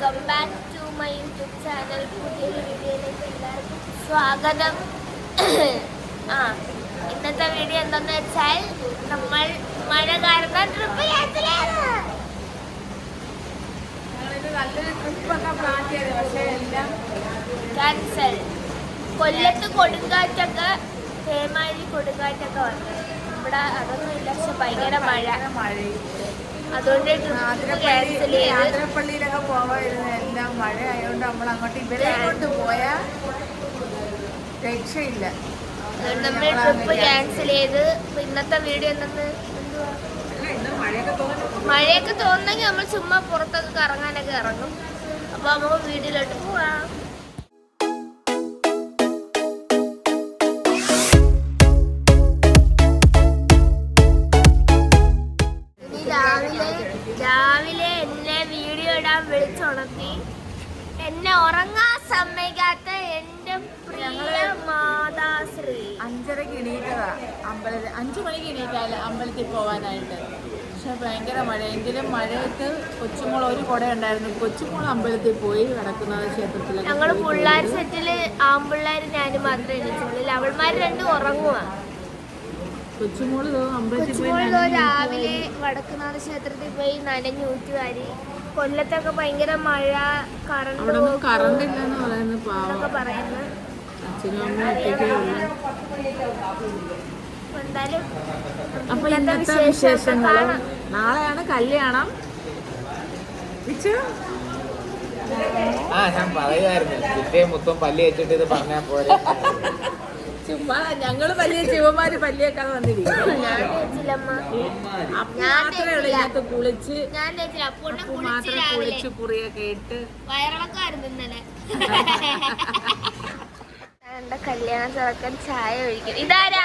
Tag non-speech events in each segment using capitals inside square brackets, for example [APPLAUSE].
Welcome back to my YouTube channel പുതിയൊരു വീഡിയോയിലേക്ക് എല്ലാവർക്കും സ്വാഗതം. [CLEARS THROAT] ആ ഇന്നത്തെ വീഡിയോ എന്തെന്ന് വെച്ചാൽ നമ്മൾ മഴ കാരണം ട്രിപ്പ് എല്ലാം ക്യാൻസൽ കൊല്ലത്ത് കൊടുങ്കാറ്റൊക്കെ തേമാരി കൊടുങ്കാറ്റൊക്കെ വന്നു. ഇവിടെ അതൊന്നും ഇല്ല പക്ഷെ ഭയങ്കര മഴ. മഴയും. അതുകൊണ്ട് ആതിരപ്പള്ളി ആതിരപ്പള്ളിയിലൊക്കെ പോവായിരുന്നു. എല്ലാം മഴ ആയതുകൊണ്ട് നമ്മൾ അങ്ങോട്ട് ഇവരെ കൊണ്ട് പോയാൽ രക്ഷയില്ല. നമ്മൾ ട്രിപ്പ് ക്യാൻസൽ ചെയ്ത് ഇന്നത്തെ വീഡിയോ മഴയൊക്കെ തോന്നുന്നെങ്കിൽ നമ്മൾ ചുമ്മാ പുറത്തൊക്കെ കറങ്ങാനൊക്കെ ഇറങ്ങും. അപ്പൊ നമുക്ക് വീട്ടിലോട്ട് പോവാം. എണീറ്റാൽ അമ്പലത്തിൽ പോകാനായിട്ട് പക്ഷെ ഭയങ്കര മഴ എങ്കിലും മഴയത്ത് കൊച്ചുമോൾ ഒരു കുട ഉണ്ടായിരുന്നു കൊച്ചുമോൾ അമ്പലത്തിൽ പോയി വടക്കുന്നാഥ ക്ഷേത്രത്തിൽ ഞങ്ങൾ പിള്ളേർ. സെറ്റിൽ ആമ്പിള്ളേര് ഞാനും മാത്രമേ എണീച്ചുള്ളൂ അവൾമാര് രണ്ടും ഉറങ്ങുക കൊച്ചുമോൾ അമ്പലത്തിൽ പോയി രാവിലെ വടക്കുനാഥ ക്ഷേത്രത്തിൽ പോയി നനഞ്ഞു ഊറ്റുവാരി. കൊല്ലത്തൊക്കെ ഭയങ്കര മഴ കറണ്ട് കറണ്ട് ഇല്ലെന്ന് പറയുന്നത് പാവം. എന്നൊക്കെ പറയുന്നു. അച്ഛനും അമ്മയും ഒറ്റയ്ക്കേ ഉള്ളൂ. അപ്പൊ ഇന്നത്തെ കാണാം. നാളെയാണ് കല്യാണം. ആ ഞാൻ പറയുമായിരുന്നു കുട്ടിയെ മൊത്തം പല്ലി വെച്ചിട്ട് ഇത് പറഞ്ഞാൽ പോലെ ചുമ്മാ ഞങ്ങൾ വലിയ ശിവന്മാര് പല്ലിയേക്കാൻ വന്നിരിക്കും മാത്രമേ ഉള്ളൂ ഇതിനകത്ത് കുളിച്ച്. മാത്രം കുളിച്ച് കുറിയൊക്കെ ഇട്ട്. [LAUGHS] കല്യാണ ചെറുക്കൻ ചായ ഒഴിക്കും ഇതാരാ?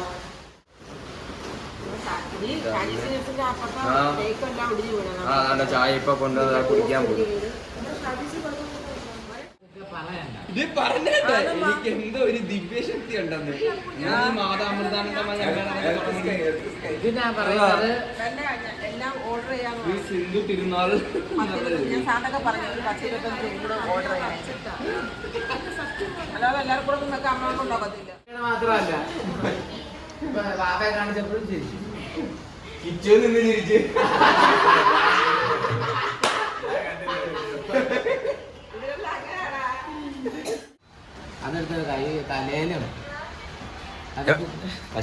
ആ. ചായ ഇപ്പൊ കൊണ്ടുവന്ന് കുടിക്കാൻ ഇത് എനിക്ക് എന്തോ ഒരു ദിവ്യശക്തി ഉണ്ടെന്ന്. ഞാൻ ഈ മാതാമൃതാനന്ദമായ ഇതിനാ പറയുന്നത് എല്ലാം ഓർഡർ ചെയ്യാൻ ഈ സിന്ധു തിരുനാൾ മാത്രമല്ല. ബാബയെ കാണിച്ചപ്പോഴും ചിരിച്ചു കിച്ചു നിന്ന് ചിരിച്ച് അതെടുത്ത് കൈ തലയിലും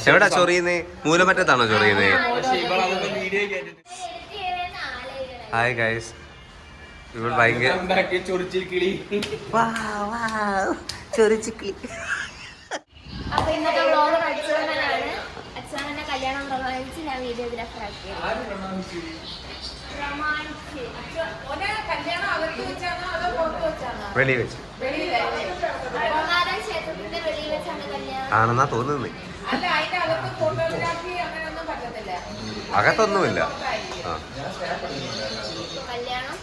എവിടാ ചൊറിയുന്നേ മൂലമറ്റത്താണോ ചൊറിയുന്നേ പക്ഷെ ഇവളതൊന്നും വീഡിയോ കേട്ടിട്ട് ഹായ് ഗൈസ് ഇവൾ ഭയങ്കര അപ്പൊ ഇന്നത്തെ കല്യാണം പ്രമാണിച്ച് ഞാൻ വീഡിയോഗ്രാഫർ ആക്കി വെച്ച്. പരമാരം ക്ഷേത്രത്തിന്റെ വെളിയിൽ വെച്ചാണ് കല്യാണം. ആണെന്നാ തോന്നുന്നത് അകത്തൊന്നുമില്ല. കല്യാണം.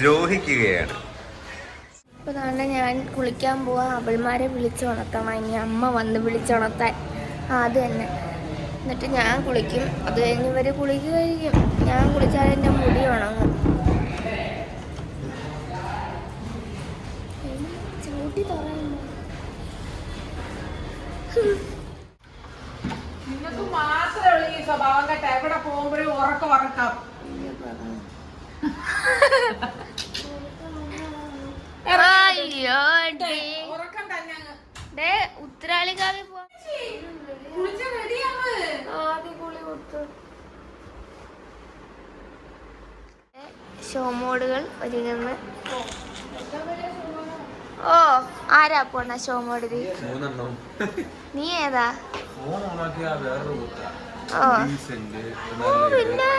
ദ്രോഹിക്കുകയാണ്. ഇപ്പൊ തന്നെ ഞാൻ കുളിക്കാൻ പോവാ. അവൾമാരെ വിളിച്ചുണർത്തണം ഇനി അമ്മ വന്ന് വിളിച്ചുണർത്താൻ അത് തന്നെ. എന്നിട്ട് ഞാൻ കുളിക്കും. അത് കഴിഞ്ഞ് ഇവർ കുളിക്കുകയായിരിക്കും. ഞാൻ കുളിച്ചാൽ എന്റെ മുടി ഉണങ്ങും. ചൂട്ടി പറയുന്നു നിങ്ങൾക്ക് മാത്രമേ ഉള്ളൂ ഈ സ്വഭാവം കേട്ടാ. എവിടെ പോകുമ്പോഴും ഉറക്കം ഉറക്കാം [LAUGHS] അയ്യോ ഡേ ഉറക്കം തന്നെ അങ്ങ്. ഡേ ഉത്തരാളിക്കാവിൽ പോവാ കുളിച്ച് റെഡിയാവ് ആദ്യം കുളി കൊടുത്തു. ഷോമോഡുകൾ ഒരുങ്ങുന്ന ഓ ആരാ പോണ ഷോമോഡ് നീ ഏതാ? ഓ പിന്നെ?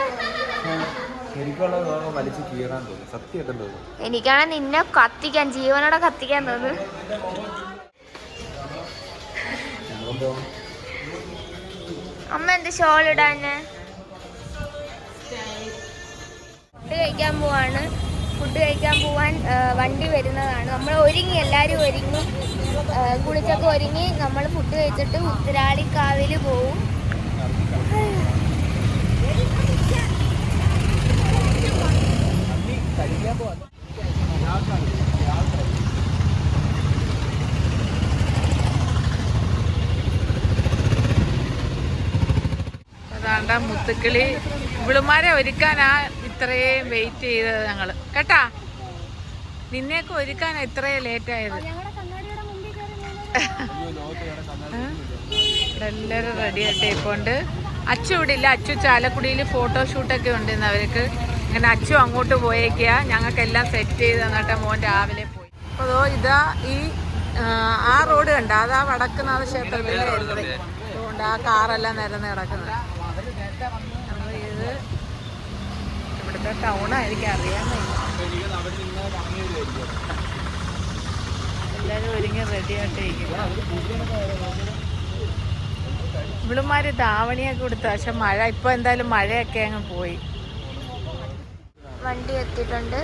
വലിച്ചു കീറാൻ സത്യമായിട്ടും എനിക്കാണ് നിന്നെ കത്തിക്കാൻ ജീവനോടെ കത്തിക്കാൻ തോന്നുന്നു. അമ്മ എന്ത് ഷോൾ ഇടാന്? ഫുഡ് കഴിക്കാൻ പോവാണ്. ഫുഡ് കഴിക്കാൻ പോവാൻ വണ്ടി വരുന്നതാണ്. നമ്മൾ ഒരുങ്ങി എല്ലാവരും ഒരുങ്ങി. കുളിച്ചൊക്കെ ഒരുങ്ങി. നമ്മൾ ഫുഡ് കഴിച്ചിട്ട് ഉത്തരാളിക്കാവിൽ പോവും. അതാണ്ട മുത്തുക്കിളി. ഇവിളുമാരെ ഒരുക്കാനാ ഇത്രയും വെയിറ്റ് ചെയ്തത് ഞങ്ങൾ. കേട്ടാ? നിന്നെയൊക്കെ ഒരുക്കാനാ ഇത്രയും ലേറ്റ് ആയത്. എല്ലാവരും റെഡി ആയിട്ട് ഇപ്പോണ്ട് അച്ചു ഇവിടെ ഇല്ല. അച്ചു ചാലക്കുടിയിൽ ഫോട്ടോഷൂട്ടൊക്കെ ഉണ്ട് ഇന്ന് അവർക്ക്. അങ്ങനെ അച്ചു അങ്ങോട്ട് പോയേക്കുക ഞങ്ങൾക്കെല്ലാം സെറ്റ് ചെയ്ത് തന്നിട്ട് മോൻ രാവിലെ പോയി. അപ്പോൾ അതോ ഇതാ ഈ ആ, റോഡ് കണ്ട? അതാ വടക്കുന്നാഥ ക്ഷേത്രത്തിലെ എൻട്രി അതുകൊണ്ട് ആ കാറെല്ലാം നിരന്ന് കിടക്കുന്നത് ഇത് ഇവിടുത്തെ ടൗണായിരിക്കും അറിയാൻ വയ്യ. എല്ലാവരും ഒരുങ്ങി റെഡി ആയിട്ടിരിക്കുന്നു ഇവളുമാര് ധാവണിയൊക്കെ കൊടുത്തു. പക്ഷെ മഴ ഇപ്പൊ എന്തായാലും മഴയൊക്കെ അങ്ങ് പോയി. വണ്ടി എത്തിയിട്ടുണ്ട്.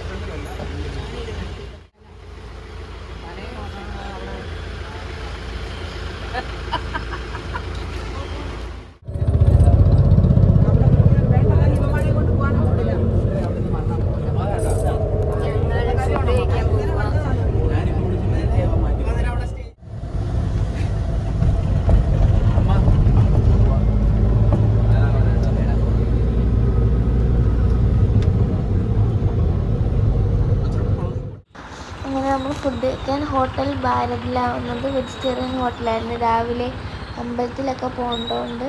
ഫുഡ് കഴിക്കാൻ ഹോട്ടൽ ഭാരതിലാവുന്നത് വെജിറ്റേറിയൻ ഹോട്ടലായിരുന്നു രാവിലെ അമ്പലത്തിലൊക്കെ പോകേണ്ടതുകൊണ്ട്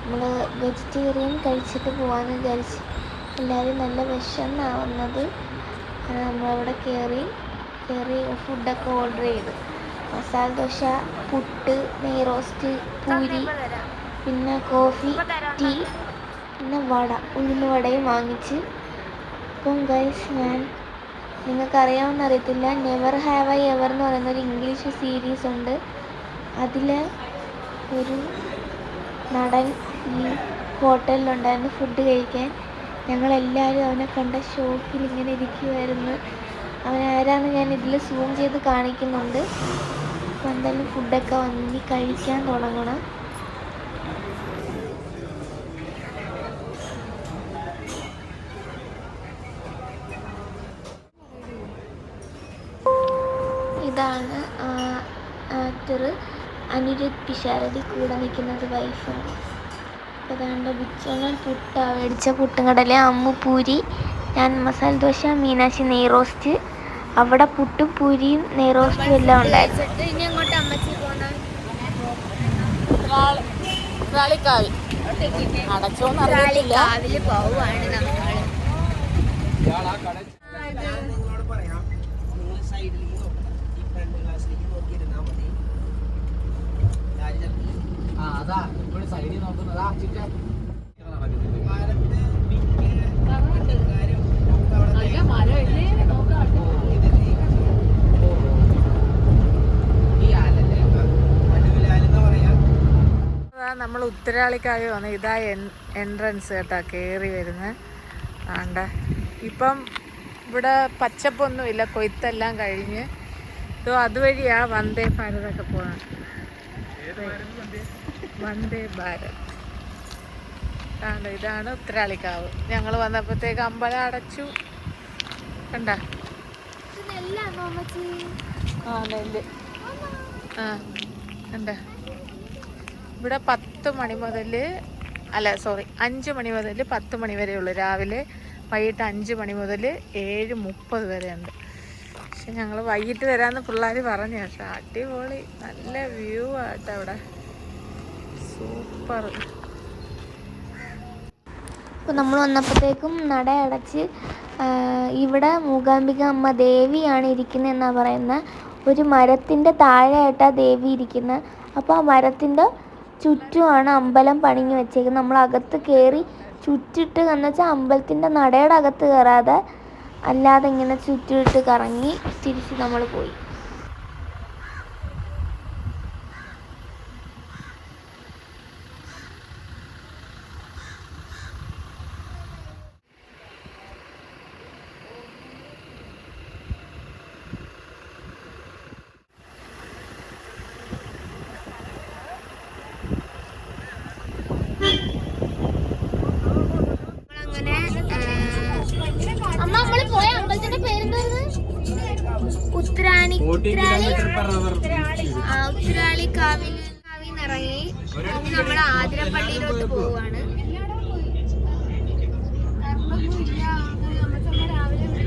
നമ്മൾ വെജിറ്റേറിയൻ കഴിച്ചിട്ട് പോകാമെന്ന് വിചാരിച്ച് എല്ലാവരും നല്ല വിശന്നാവുന്നത്. നമ്മളവിടെ കയറി കയറി ഫുഡൊക്കെ ഓർഡർ ചെയ്തു. മസാല ദോശ പുട്ട് നെയ് റോസ്റ്റ് പൂരി പിന്നെ കോഫി ടീ പിന്നെ വട ഉഴുന്ന് വടയും വാങ്ങിച്ച്. അപ്പം ഗൈസ് ഞാൻ നിങ്ങൾക്കറിയാമെന്ന് അറിയത്തില്ല നെവർ ഹാവ് ഐ എവർ എന്ന് പറയുന്ന ഒരു ഇംഗ്ലീഷ് സീരീസ് ഉണ്ട് അതിൽ ഒരു നടൻ ഈ ഹോട്ടലിലുണ്ടായിരുന്നു ഫുഡ് കഴിക്കാൻ. ഞങ്ങളെല്ലാവരും അവനെ കണ്ട ഷോക്കിൽ ഇങ്ങനെ ഇരിക്കുമായിരുന്നു അവൻ ആരാന്ന് ഞാൻ ഇതിൽ സൂം ചെയ്ത് കാണിക്കുന്നുണ്ട്. അപ്പോൾ എന്തായാലും ഫുഡൊക്കെ വന്നി കഴിക്കാൻ തുടങ്ങണം. അനിരുദ്ധ്. പിഷാരടി കൂടെ നിൽക്കുന്നത് വൈഫാണ്. അപ്പോൾ അതാണ്ട് ബിച്ചോണൻ പുട്ട മേടിച്ച പുട്ടും കടല അമ്മു പൂരി ഞാൻ മസാല ദോശ മീനാശി നെയ് റോസ്റ്റ്. അവിടെ പുട്ടും പൂരിയും നെയ് റോസ്റ്റും എല്ലാം ഉണ്ടായിരുന്നു. ഇനി അങ്ങോട്ട് അമ്മച്ചി അടച്ചോന്ന് നമ്മൾ സൈഡിലേക്ക് ആ അതാ ഇവിടെ സൈഡിൽ നോക്കുന്നതാ ചിറ്റ. നമ്മൾ ഉത്തരാളിക്കാവി വന്നു ഇതാ എൻട്രൻസ് കേട്ടോ കയറി വരുന്നത് ആണ്ട. ഇപ്പം ഇവിടെ പച്ചപ്പൊന്നുമില്ല കൊയ്ത്തെല്ലാം കഴിഞ്ഞ്. ഇതോ അതുവഴിയാ വന്ദേ ഭാരതൊക്കെ പോകുന്നത് വന്ദേ ഭാരത്. ആണ് ഇതാണ് ഉത്തരാളിക്കാവ് ഞങ്ങൾ വന്നപ്പോഴത്തേക്ക് അമ്പലം അടച്ചു. കണ്ട? ആ നെല്ല് ആ കണ്ട? ഇവിടെ പത്ത് മണി മുതൽ അല്ല സോറി അഞ്ച് മണി മുതൽ പത്ത് മണി വരെ ഉള്ളു രാവിലെ വൈകിട്ട് അഞ്ച് മണി മുതൽ ഏഴ് മുപ്പത് വരെ ഉണ്ട് പക്ഷെ ഞങ്ങൾ വൈകിട്ട് വരാമെന്ന് പിള്ളേർ പറഞ്ഞു. പക്ഷെ അടിപൊളി. നല്ല വ്യൂ ആട്ടോ അവിടെ. സൂപ്പർ. അപ്പോൾ നമ്മൾ വന്നപ്പോഴത്തേക്കും നട അടച്ച് ഇവിടെ മൂകാംബിക അമ്മ ദേവിയാണ് ഇരിക്കുന്നതെന്നാണ് പറയുന്നത് ഒരു മരത്തിന്റെ താഴെയായിട്ടാണ് ദേവി ഇരിക്കുന്നത് അപ്പോൾ ആ മരത്തിന്റെ ചുറ്റുമാണ് അമ്പലം പണിഞ്ഞു വെച്ചേക്കുന്നത് നമ്മൾ അകത്ത് കയറി ചുറ്റിട്ട് എന്ന് വെച്ചാൽ അമ്പലത്തിന്റെ നടയുടെ അകത്ത് കയറാതെ അല്ലാതെ ഇങ്ങനെ ചുറ്റിട്ട് കറങ്ങി തിരിച്ച് നമ്മൾ പോയി. ഇറങ്ങി നമ്മൾ ആതിരപ്പള്ളിയിലോട്ട് പോവാണ്. വെച്ചോണ്ണ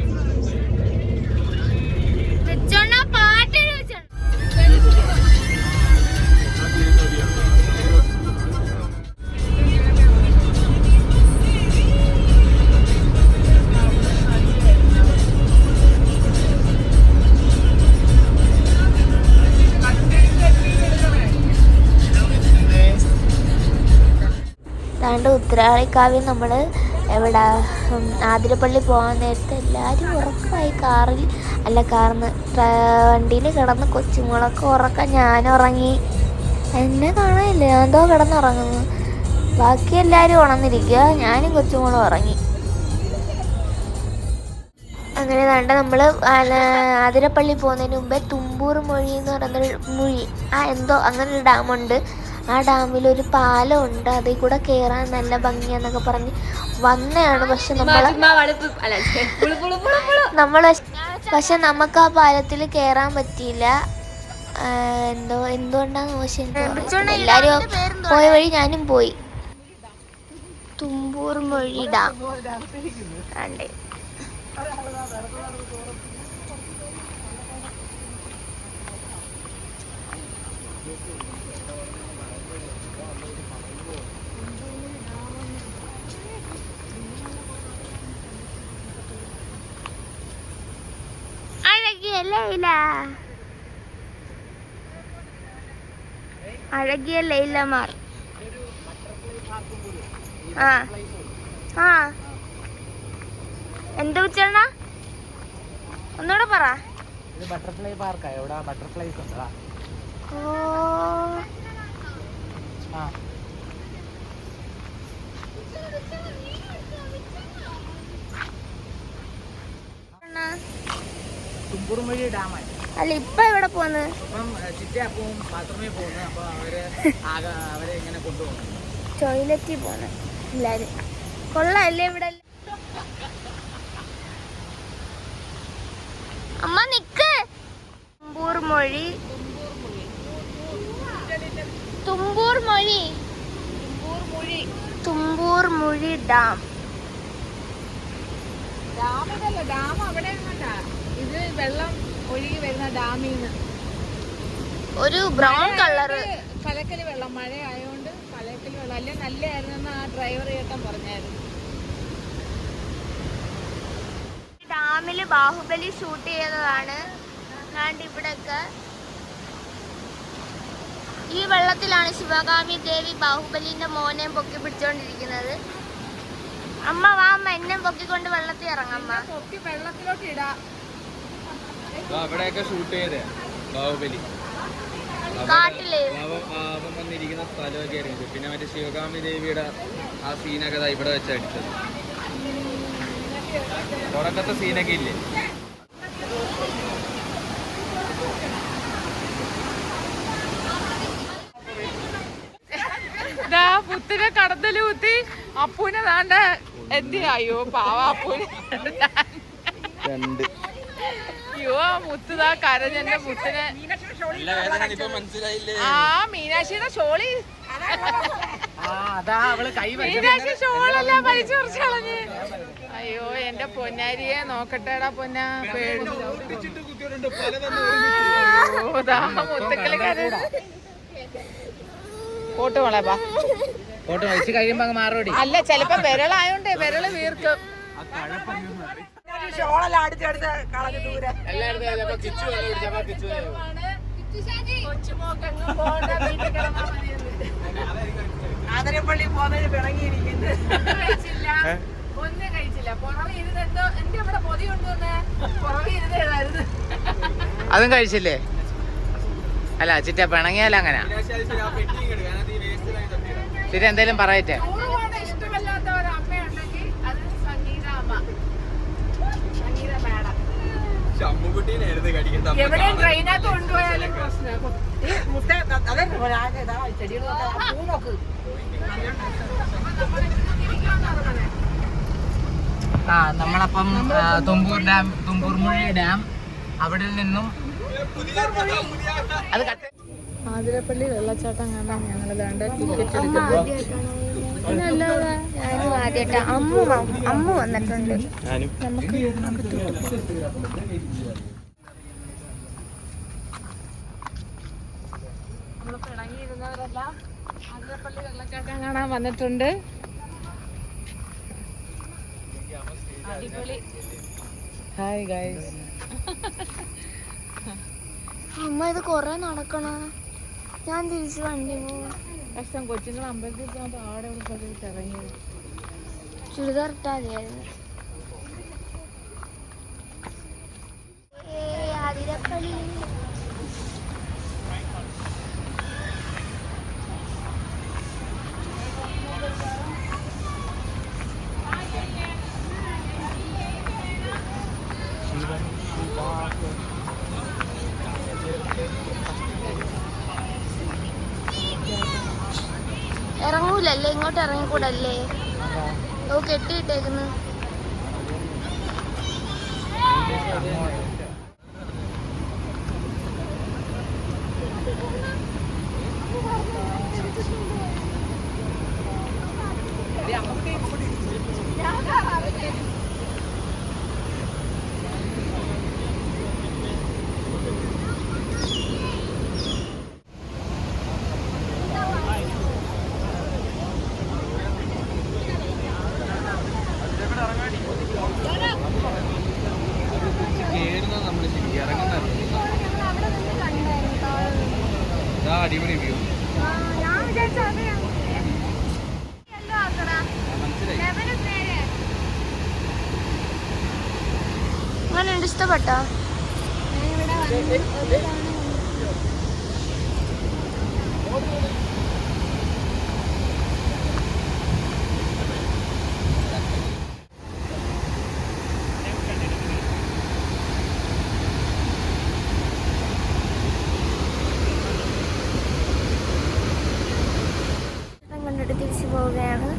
താണ്ട് ഉത്തരാളിക്കാവിൽ നമ്മൾ എവിടെ ആതിരപ്പള്ളി പോകാൻ നേരത്തെ എല്ലാവരും ഉറക്കമായി കാറിൽ അല്ല കാറിന്ന് വണ്ടിയിൽ കിടന്ന് കൊച്ചുങ്ങളൊക്കെ ഉറക്കം ഞാൻ ഉറങ്ങി എന്നെ കാണാനില്ല? ഞാൻ എന്തോ കിടന്നുറങ്ങുന്നു. ബാക്കി എല്ലാവരും ഉണർന്നിരിക്കുക. ഞാനും കൊച്ചുമോളും ഉറങ്ങി. അങ്ങനെ വേണ്ട നമ്മൾ ആതിരപ്പള്ളി പോകുന്നതിന് മുമ്പേ തുമ്പൂർ മൊഴി എന്ന് പറയുന്നൊരു മൊഴി ആ എന്തോ അങ്ങനെ ഡാമുണ്ട്. ആ ഡാമിൽ ഒരു പാലം ഉണ്ട് അതിൽ കൂടെ കേറാൻ നല്ല ഭംഗിയാന്നൊക്കെ പറഞ്ഞ് വന്നെയാണ് പക്ഷെ നമ്മൾ നമ്മൾ പക്ഷെ നമുക്ക് ആ പാലത്തിൽ കേറാൻ പറ്റിയില്ല. എന്തോ എന്തുകൊണ്ടാന്ന് പക്ഷെ. എല്ലാരും പോയ വഴി ഞാനും പോയി. തുമ്പൂർ മൊഴി ഡാം കണ്ടേ അഴകിയ ലൈല. അഴകിയ ലൈലമാർ. ആ. ആ. എന്താ ഉച്ചണ ഒന്നുകൂടെ പറ. ബട്ടർഫ്ലൈ പാർക്കാ. എവിടെ? ബട്ടർഫ്ലൈസ് ഉണ്ടോ. ഓ. ആ. തുമ്പൂർമൊഴി ഡാമാണ് അല്ല ഇപ്പൊ ഇവിടെ പോന്ന്? അപ്പം ചിറ്റാപ്പും ബാത്റൂമിൽ പോകുന്നു അപ്പോൾ അവർ അവരെ ഇങ്ങനെ കൊണ്ടുപോകുന്നു ടോയ്ലറ്റിൽ പോന്ന് എല്ലാരും. കൊള്ളാല്ലേ ഇവിടെ? അമ്മ നിക്ക്. തുമ്പൂർ മൊഴി തുമ്പൂർ മൊഴി തുമ്പൂർ മൊഴി ഡാം. ഡാമിലല്ല ഡാം അവിടെ ഇത് വെള്ളം ഒഴുകി വരുന്ന ഡാമിൽ നിന്ന് ഒരു ബ്രൗൺ കളറ്. കലക്കൽ വെള്ളം മഴ ആയതുകൊണ്ട് കലക്കൽ വെള്ളം. അല്ലെ നല്ലതായിരുന്നെന്ന് ആ ഡ്രൈവർ ചേട്ടൻ പറഞ്ഞായിരുന്നു. ഡാമിൽ ബാഹുബലി ഷൂട്ട് ചെയ്തതാണ്. കാണ്ട് ഇവിടെയൊക്കെ ഈ വെള്ളത്തിലാണ് ശിവകാമി ദേവി ബാഹുബലിന്റെ മോനെ പൊക്കി പിടിച്ചോണ്ടിരിക്കുന്നത്. അമ്മ വാ അമ്മ എന്നെ പൊക്കിക്കൊണ്ട് വെള്ളത്തിൽ ഇറങ്ങമ്മ പൊക്കി വെള്ളത്തിലോട്ട് ഇടാ. അവിടെയൊക്കെ ഷൂട്ട് ചെയ്തേ. ബാഹുബലി. അവൻ വന്നിരിക്കുന്ന സ്ഥലമൊക്കെ ആയിരുന്നു. പിന്നെ മറ്റേ ശിവകാമി ദേവിയുടെ ആ സീനൊക്കെ ഇവിടെ വെച്ച് അടിച്ചത്. തുടക്കത്തെ സീനൊക്കെ ഇല്ലേ? ദാ പുത്തിനെ കടത്തൽ കുത്തി അപ്പൂനെ താണ്ട എന്തിനായോ പാവ അപ്പൂനെ. രണ്ട്. അയ്യോ ആ കരഞ്ഞെന്റെ മുത്തിനെ. മീനാക്ഷിയുടെ ഷോളി മീനാക്ഷി ഷോളല്ല വലിച്ചു കുറച്ച് കളഞ്ഞ്. അയ്യോ എന്റെ പൊന്നാരിയെ നോക്കട്ടെടാ പൊന്ന പേടി. ഓ ദാ മുത്തുക്കളി കരഞ്ഞു. പോട്ട് ഫോട്ടോ വെച്ച് കഴിയുമ്പോ മാറോടി. അല്ല ചെലപ്പോ വിരളായോണ്ടേ വിരൾ വീർക്കും. ഷോളെല്ലാം അടിച്ചെടുത്ത് കളഞ്ഞു ദൂരെ. പോകുന്നതിന് [LAUGHS] പിണങ്ങിയിരിക്കുന്നു. ഒന്നും കഴിച്ചില്ല. പുറമെ എന്റെ പൊതി കൊണ്ടുവന്നേ പുറമെ അതും കഴിച്ചില്ലേ? അല്ല ചിറ്റ പിണങ്ങിയാൽ അങ്ങനെ ശരി എന്തേലും പറയട്ടെ. എവിടെയും ട്രെയിനകത്ത് കൊണ്ടുപോയാലും പ്രശ്നം. ഈ മുട്ട അതെ ഇതാ ചെടികൾ പൂ നോക്ക്. ആ നമ്മളപ്പം Thumboor dam Thumboormuzhi dam അവിടെ നിന്നും അത് ആതിരപ്പള്ളി വെള്ളച്ചാട്ടം കാണാൻ ഞങ്ങൾ വേണ്ട ടിക്കറ്റ് ആദ്യമായിട്ടാണ് നല്ലതാ ഞാനും ആദ്യമായിട്ടാ. അമ്മ അമ്മ വന്നിട്ടുണ്ട്. നമുക്ക് നമ്മൾ പിണങ്ങിയിരുന്നവരെല്ലാം ആതിരപ്പള്ളി വെള്ളച്ചാട്ടം കാണാൻ വന്നിട്ടുണ്ട്. അടിപൊളി. ഹായ് ഗൈസ് അമ്മ ഇത് കൊറേ നടക്കണ? ഞാൻ തിരിച്ച് വണ്ടി പോവാ. കഷ്ടം കൊച്ചുങ്ങൾ അമ്പലത്തിൽ പോകുമ്പോൾ ആടെ ഒരു സ്ഥലത്ത് ഇറങ്ങിയത് ചുരിദാർ ഇട്ടാതെയായിരുന്നു. ഏയ് ആതിരപ്പള്ളി ഇറങ്ങൂലല്ലേ ഇങ്ങോട്ട് ഇറങ്ങിക്കൂടല്ലേ? ഓ കെട്ടിയിട്ടേക്കുന്നു കേറുന്ന നമ്മൾ ശരിക്കും ഇറങ്ങുന്ന ഇതാ അടിപൊളി വ്യൂ ഞാൻ വിചാരിച്ചു അതെയാണ് മനസ്സിലായി അങ്ങനെയുണ്ട് ഇഷ്ടപ്പെട്ടോ? കണ്ടിട്ട് തിരിച്ചു പോവുകയാണ്.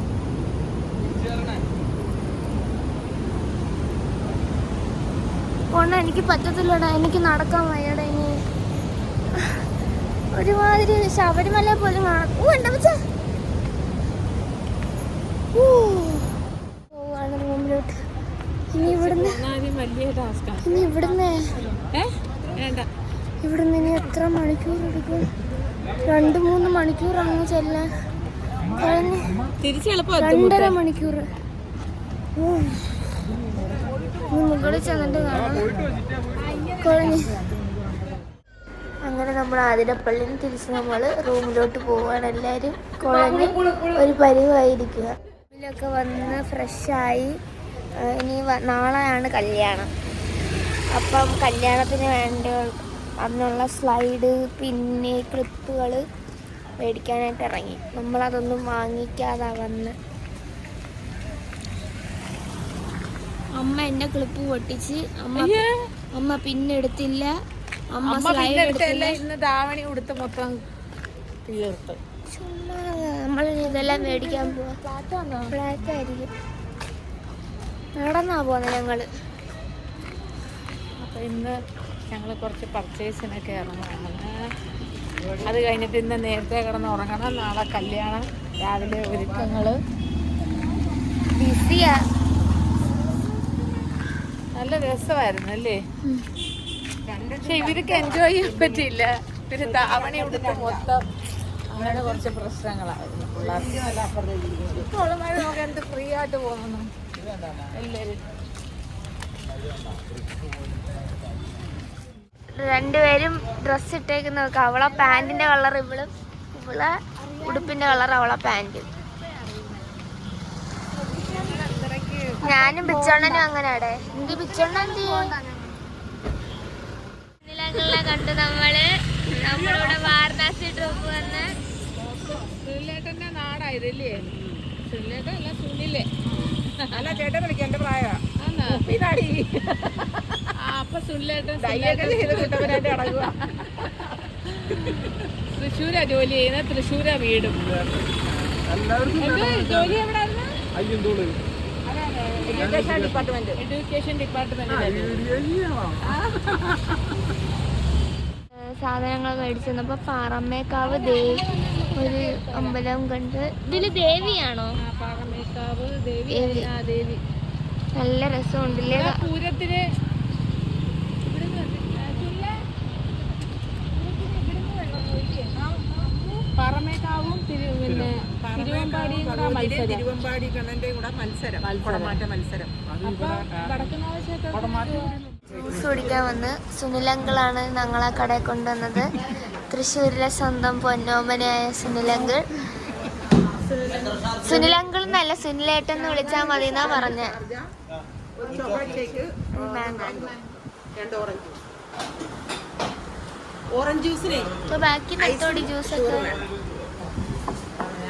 കൊണ്ട് എനിക്ക് പറ്റത്തില്ലടാ. എനിക്ക് നടക്കാൻ വയ്യടാ ഇനി. ഒരുമാതിരി ശബരിമല പോലും കാണാം ഓ എന്താ വെച്ചാ? പോവാണ് റൂമിലോട്ട് ഇനി ഇവിടുന്ന് ഇനി ഇവിടുന്ന് ഏ? വേണ്ട. ഇവിടുന്ന് ഇനി എത്ര മണിക്കൂർ എടുക്കും? രണ്ട് മൂന്ന് മണിക്കൂർ അങ്ങ് ചെല്ലാൻ രണ്ടര മണിക്കൂർ. ഉം. മുകളിൽ ചെന്നിട്ട് കാണാം. അങ്ങനെ നമ്മൾ ആതിരപ്പള്ളിയിൽ തിരിച്ച് നമ്മൾ റൂമിലോട്ട് പോവാണ്. എല്ലാവരും കുഴഞ്ഞ് ഒരു പരിവായിരിക്കുക. ഇതിലൊക്കെ വന്ന് ഫ്രഷായി ഇനി നാളെയാണ് കല്യാണം. അപ്പം കല്യാണത്തിന് വേണ്ട അതിനുള്ള സ്ലൈഡ് പിന്നെ ക്ലിപ്പുകൾ മേടിക്കാനായിട്ട് ഇറങ്ങി. നമ്മളതൊന്നും വാങ്ങിക്കാതാ വന്ന്. അമ്മ എന്നെ ക്ലിപ്പ് പൊട്ടിച്ച് അമ്മ അമ്മ പിന്നെടുത്തില്ല അമ്മ സ്ലൈഡ് പിന്നെ എടുത്തില്ല. ധാവണി ഉടുത്ത് മൊത്തം തീർത്ത്. ചുമ്മാ നമ്മൾ ഇതെല്ലാം മേടിക്കാൻ നടന്നാ പോന്നെ ഞങ്ങൾ. അപ്പൊ ഇന്ന് ഞങ്ങൾ കുറച്ച് പർച്ചേസിനൊക്കെ ഇറങ്ങുകയാണ് അത് കഴിഞ്ഞിട്ട് ഇന്ന് നേരത്തെ കിടന്ന് ഉറങ്ങണം. നാളെ കല്യാണം രാവിലെ ഒരുക്കങ്ങൾ. ബിസിയാ നല്ല രസമായിരുന്നു അല്ലേ? പക്ഷെ ഇവർക്ക് എൻജോയ് ചെയ്യാൻ പറ്റിയില്ല. പിന്നെ താവണ ഇവിടുത്തെ മൊത്തം അങ്ങനെ കുറച്ച് പ്രശ്നങ്ങളായിരുന്നു. പിള്ളേർക്ക് നമുക്ക് എന്ത് ഫ്രീ ആയിട്ട് പോകുന്നു? എല്ലാവരും. രണ്ടുപേരും ഡ്രസ്സ് ഇട്ടേക്കുന്ന നോക്കാം അവളെ പാന്റിന്റെ കളർ ഇവളും ഇവളെ ഉടുപ്പിന്റെ കളർ അവളെ പാന്റ് ഞാനും ബിച്ചോണ്ണനും അങ്ങനെയാടെ. എനിക്ക് ബിച്ചോണ്ണ എന്ത്? ചെയ്യും കണ്ട് നമ്മൾ നമ്മളിവിടെ വാരണാസി ട്രിപ്പ് വന്ന് സുനിലേട്ടന്റെ നാടായതല്ലേ സുനിലേട്ടൻ അല്ല സുനിലേ. അല്ല ചേട്ടൻ വിളിക്കാം എന്റെ പ്രായ ആന്നാ? ആ, അപ്പൊ സുനിലേട്ടൻ ചെയ്ത് സുനിലേട്ടൻ കിട്ടവനായിട്ട് അടങ്ങുക തൃശ്ശൂരാ ജോലി ചെയ്യുന്ന തൃശ്ശൂരാ വീടും. ജോലി എവിടായിരുന്നു? എഡ്യൂക്കേഷൻ ഡിപ്പാർട്ട്മെന്റ് എഡ്യൂക്കേഷൻ സാധനങ്ങൾ മേടിച്ചു തന്നപ്പോ പാറമ്മേക്കാവ് ദേവി ഒരു അമ്പലം കണ്ട് ഇതിൽ ദേവിയാണോ? പാറമേക്കാവ് ദേവി ദേവി. ദേവി. നല്ല രസമുണ്ടല്ലേ ആ പൂരത്തിന് പാറമേക്കാവും പിന്നെ കൂടെ മത്സരം. തിരുവമ്പാടി കണ്ണന്റെ കൂടെ മത്സരം. കുടമാറ്റ ജ്യൂസ് കുടിക്കാൻ വന്ന് സുനിലങ്കിളാണ് ഞങ്ങളെ കടയിൽ കൊണ്ടുവന്നത്. തൃശ്ശൂരിലെ സ്വന്തം പൊന്നോമനയായ സുനിലങ്കിൾ. സുനിലങ്കിൾ എന്നല്ല സുനിലേട്ടൻ എന്ന് വിളിച്ചാൽ മതി എന്നാ പറഞ്ഞ. ഓറഞ്ച് ജ്യൂസ് ഓറഞ്ച് ജ്യൂസിനെ ബാക്കി നെത്തോടി ജ്യൂസ് ഒക്കെ അപ്പൊ എനിക്ക് വെള്ളം കുടിക്കും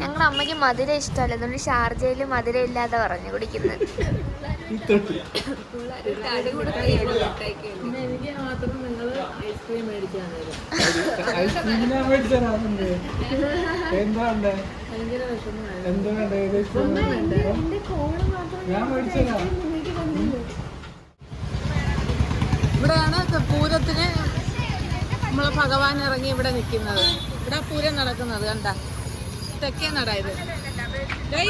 ഞങ്ങളുടെ അമ്മയ്ക്ക് മധുര ഇഷ്ടമല്ല. അതുകൊണ്ട് ഷാർജയിൽ മധുര ഇല്ലാതെ പറഞ്ഞു കുടിക്കുന്നത്. ഇവിടെയാണ് പൂരത്തിന് നമ്മളെ ഭഗവാൻ ഇറങ്ങി ഇവിടെ നിൽക്കുന്നത്. ഇവിടെ പൂരം നടക്കുന്നത് കണ്ട? തെക്കേ നട ഇത്.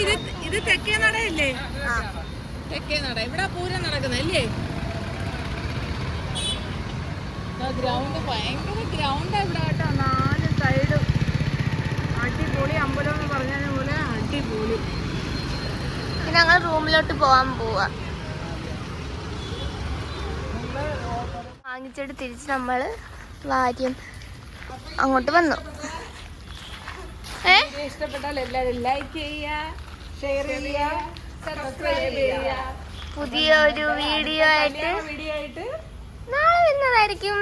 ഇത് ഇത് തെക്കേ നടയല്ലേ? തെക്കേ നട. ഇവിടെ പൂരം നടക്കുന്നല്ലേ അല്ലേ? ഗ്രൗണ്ട് ഭയങ്കര ഗ്രൗണ്ട് ഇവിടെ. കേട്ടോ നാല് സൈഡും അടിപൊളി അമ്പലം എന്ന് പറഞ്ഞ പോലെ അടിപൊളി. ഇനി ഞങ്ങൾ റൂമിലോട്ട് പോവാൻ പോവാ. വാങ്ങിച്ചിട്ട് തിരിച്ച് നമ്മൾ വാര്യം അങ്ങോട്ട് വന്നു. ഇഷ്ടപ്പെട്ടാൽ എല്ലാവരും ലൈക്ക് ചെയ്യുക ഷെയർ ചെയ്യുക സബ്സ്ക്രൈബ് ചെയ്യുക. പുതിയ ഒരു വീഡിയോ ആയിട്ട് വീഡിയോ ആയിട്ട് നാളെ വരുന്നതായിരിക്കും.